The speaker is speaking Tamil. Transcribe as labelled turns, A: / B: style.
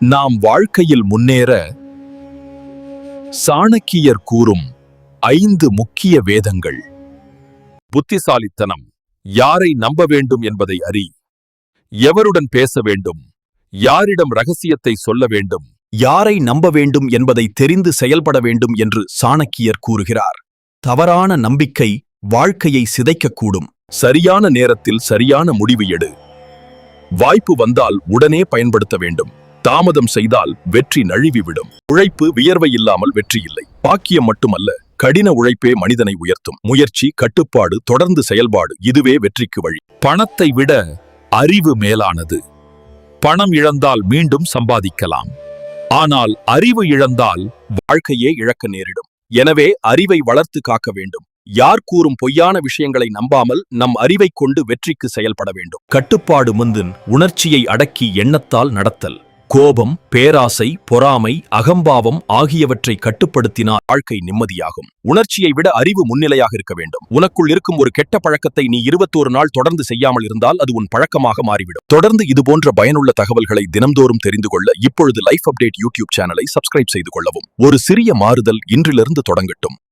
A: நாம் வாழ்க்கையில் முன்னேற சாணக்கியர் கூறும் ஐந்து முக்கிய வேதங்கள். புத்திசாலித்தனம் யாரை நம்ப வேண்டும் என்பதை அறி. எவருடன் பேச வேண்டும் யாரிடம் ரகசியத்தை சொல்ல வேண்டும்.
B: யாரை நம்ப வேண்டும் என்பதை தெரிந்து செயல்பட வேண்டும் என்று சாணக்கியர் கூறுகிறார். தவறான நம்பிக்கை வாழ்க்கையை சிதைக்கக்கூடும்.
A: சரியான நேரத்தில் சரியான முடிவு எடு. வாய்ப்பு வந்தால் உடனே பயன்படுத்த வேண்டும். தாமதம் செய்தால் வெற்றி நழுவிவிடும். உழைப்பு வியர்வை இல்லாமல் வெற்றி இல்லை பாக்கியம் மட்டுமல்ல கடின உழைப்பே மனிதனை உயர்த்தும். முயற்சி கட்டுப்பாடு தொடர்ந்து செயல்பாடு இதுவே வெற்றிக்கு வழி. பணத்தை விட அறிவு மேலானது. பணம் இழந்தால் மீண்டும் சம்பாதிக்கலாம். ஆனால் அறிவு இழந்தால் வாழ்க்கையே இழக்க நேரிடும். எனவே அறிவை வளர்த்து காக்க வேண்டும். யார் கூறும் பொய்யான விஷயங்களை நம்பாமல் நம் அறிவைக் கொண்டு வெற்றிக்கு செயல்பட வேண்டும்.
B: கட்டுப்பாடு முந்தின் உணர்ச்சியை அடக்கி எண்ணத்தால் நடத்தல். கோபம் பேராசை பொறாமை அகம்பாவம் ஆகியவற்றை கட்டுப்படுத்தினால்
A: வாழ்க்கை நிம்மதியாகும். உணர்ச்சியை விட அறிவு முன்னிலையாக இருக்க வேண்டும். உனக்குள் இருக்கும் ஒரு கெட்ட பழக்கத்தை நீ இருபத்தோரு நாள் தொடர்ந்து செய்யாமல் இருந்தால் அது உன் பழக்கமாக மாறிவிடும். தொடர்ந்து இதுபோன்ற பயனுள்ள தகவல்களை தினம்தோறும் தெரிந்து கொள்ள இப்பொழுது லைஃப் அப்டேட் யூடியூப் சேனலை சப்ஸ்கிரைப் செய்து கொள்ளவும். ஒரு சிறிய மாறுதல் இன்றிலிருந்து தொடங்கட்டும்.